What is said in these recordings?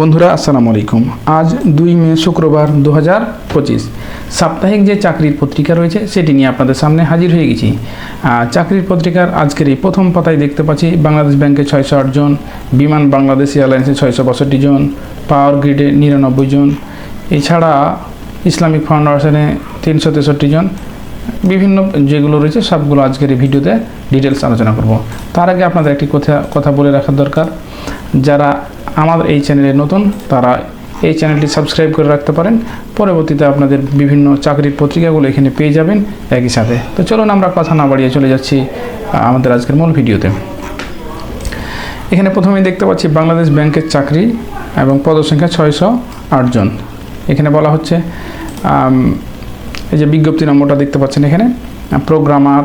বন্ধুরা, আসসালামু আলাইকুম। আজ দুই মে, শুক্রবার দু হাজার পঁচিশ। সাপ্তাহিক যে চাকরির পত্রিকা রয়েছে, সেটি নিয়ে আপনাদের সামনে হাজির হয়ে গেছি। চাকরির পত্রিকার আজকের এই প্রথম পাতায় দেখতে পাচ্ছি, বাংলাদেশ ব্যাংকে ছয়শো আট জন, বিমান বাংলাদেশ এয়ারলাইন্সে ছয়শো বাষট্টি জন, পাওয়ার গ্রিডে নিরানব্বই জন, এছাড়া ইসলামিক ফাউন্ডেশনে তিনশো তেষট্টি জন, বিভিন্ন যেগুলো রয়েছে, সবগুলো আজকের এই ভিডিওতে ডিটেলস আলোচনা করব। তার আগে আপনাদের একটি কথা কথা বলে রাখার দরকার। যারা আমাদের এই চ্যানেলে নতুন, তারা এই চ্যানেলটি সাবস্ক্রাইব করে রাখতে পারেন। পরবর্তীতে আপনাদের বিভিন্ন চাকরির পত্রিকাগুলো এখানে পেয়ে যাবেন একই সাথে। তো চলুন আমরা কথা না বাড়িয়ে চলে যাচ্ছি আমাদের আজকের মূল ভিডিওতে। এখানে প্রথমেই দেখতে পাচ্ছি বাংলাদেশ ব্যাংকের চাকরি এবং পদসংখ্যা ছয়শো আটজন এখানে বলা হচ্ছে এই যে বিজ্ঞপ্তি নম্বরটা দেখতে পাচ্ছেন এখানে। Programmer,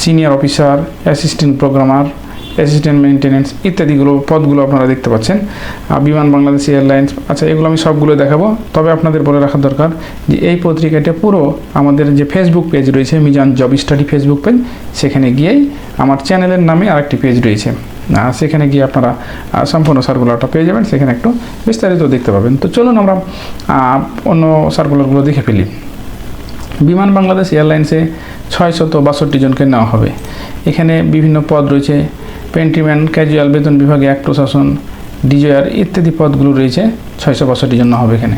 senior officer, assistant programmer assistant maintenance ইত্যাদিগুলো পদগুলো আপনারা দেখতে পাচ্ছেন। বিমান, বাংলাদেশ এয়ারলাইন্স আচ্ছা এগুলো আমি সবগুলো দেখাবো। তবে আপনাদের বলে রাখা দরকার যে এই পত্রিকাটা পুরো আমাদের যে ফেসবুক পেজ রয়েছে Mizan job study Facebook page সেখানে গিয়েই আমার চ্যানেলের নামে আরেকটি পেজ রয়েছে। সেখানে গিয়ে আপনারা সম্পূর্ণ সার্কুলারটা পেয়ে যাবেন। সেখানে একটু বিস্তারিত দেখতে পাবেন। তো চলুন আমরা অন্য সার্কুলারগুলো দেখে ফেলি। বিমান, বাংলাদেশ এয়ারলাইন্সে ছয়শত বাষট্টি জনকে নেওয়া হবে। এখানে বিভিন্ন পদ রয়েছে। পেন্ট্রিম্যান ক্যাজুয়াল বেতন বিভাগে এক প্রশাসন ডিজয়ার ইত্যাদি পদগুলো রয়েছে, ছয়শো বাষট্টি জন হবে এখানে।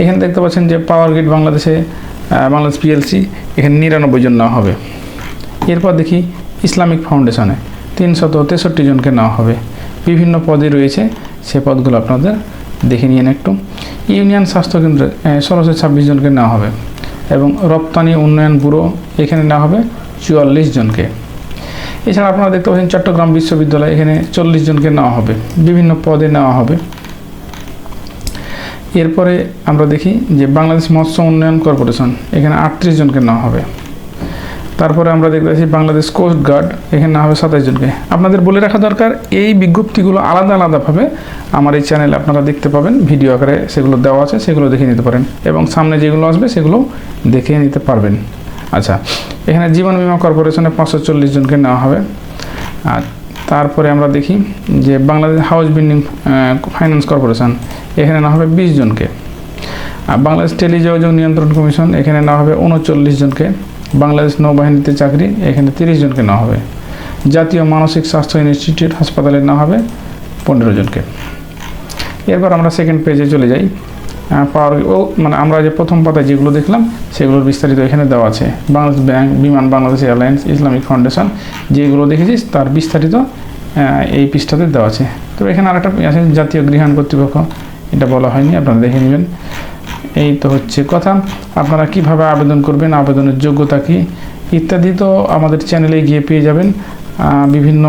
এখানে দেখতে পাচ্ছেন যে পাওয়ার গ্রিড বাংলাদেশে বাংলাদেশ পিএলসি এখানে নিরানব্বই জন নেওয়া হবে। এরপর দেখি ইসলামিক ফাউন্ডেশনে তিনশত তেষট্টি জনকে নেওয়া হবে। বিভিন্ন পদে রয়েছে, সে পদগুলো আপনাদের দেখে নিন একটু। ইউনিয়ন স্বাস্থ্যকেন্দ্রে ষোলোশো ছাব্বিশ জনকে নেওয়া হবে এবং রপ্তানি উন্নয়ন ব্যুরো এখানে নেওয়া হবে চুয়াল্লিশ জনকে। এছাড়া আপনারা দেখতে পাচ্ছেন চট্টগ্রাম বিশ্ববিদ্যালয়, এখানে চল্লিশ জনকে নেওয়া হবে। বিভিন্ন পদে নেওয়া হবে। এরপরে আমরা দেখি যে বাংলাদেশ মৎস্য উন্নয়ন কর্পোরেশন, এখানে আটত্রিশ জনকে নেওয়া হবে। তারপরে আমরা দেখতে পাচ্ছি বাংলাদেশ কোস্ট গার্ড, এখানে নেওয়া হবে সাতাশ জনকে। আপনাদের বলে রাখা দরকার, এই বিজ্ঞপ্তিগুলো আলাদা আলাদাভাবে আমার এই চ্যানেলে আপনারা দেখতে পাবেন। ভিডিও আকারে সেগুলো দেওয়া আছে, সেগুলো দেখে নিতে পারেন এবং সামনে যেগুলো আসবে সেগুলো দেখে নিতে পারবেন। আচ্ছা এখানে জীবন বীমা কর্পোরেশনে পাঁচশো চল্লিশ জনকে নেওয়া হবে। আর তারপরে আমরা দেখি যে Bangladesh house building finance corporation, এখানে নেওয়া হবে বিশ জনকে। আর বাংলাদেশ টেলিযোগাযোগ নিয়ন্ত্রণ কমিশন, এখানে নেওয়া হবে উনচল্লিশ জনকে। বাংলাদেশ নৌবাহিনীতে চাকরি, এখানে তিরিশ জনকে নেওয়া হবে। জাতীয় মানসিক স্বাস্থ্য ইনস্টিটিউট হাসপাতালে নেওয়া হবে পনেরো জনকে। এরপর আমরা সেকেন্ড পেজে চলে যাই। পাওয়ার মানে আমরা যে প্রথম পাতায় যেগুলো দেখলাম, সেগুলোর বিস্তারিত এখানে দেওয়া আছে। বাংলাদেশ ব্যাংক, বিমান, বাংলাদেশ এয়ারলাইন্স, ইসলামিক ফাউন্ডেশন, যেগুলো দেখেছিস, তার বিস্তারিত এই পৃষ্ঠাতে দেওয়া আছে। তো এখানে আরেকটা আছে, জাতীয় গৃহায়ণ কর্তৃপক্ষ। এটা বলা হয়নি, আপনারা দেখে নেবেন। এই তো হচ্ছে কথা। আপনারা কীভাবে আবেদন করবেন, আবেদনের যোগ্যতা কি, ইত্যাদি তো আমাদের চ্যানেলে গিয়ে পেয়ে যাবেন। বিভিন্ন,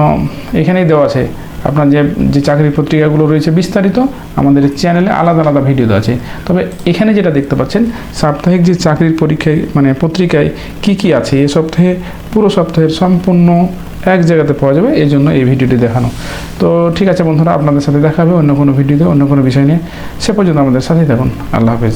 এখানেই দেওয়া আছে। আপনার যে যে চাকরির পত্রিকাগুলো রয়েছে বিস্তারিত, আমাদের চ্যানেলে আলাদা আলাদা ভিডিও আছে। তবে এখানে যেটা দেখতে পাচ্ছেন, সাপ্তাহিক যে চাকরির পরীক্ষায় মানে পত্রিকায় কি কি আছে, এ সপ্তাহে, পুরো সপ্তাহের সম্পূর্ণ এক জায়গাতে পাওয়া যাবে, এই জন্য এই ভিডিওটি দেখানো। তো ঠিক আছে বন্ধুরা, আপনাদের সাথে দেখা হবে অন্য কোনো ভিডিওতে অন্য কোনো বিষয় নিয়ে। সে পর্যন্ত আমাদের সাথেই থাকুন। আল্লাহ হাফেজ।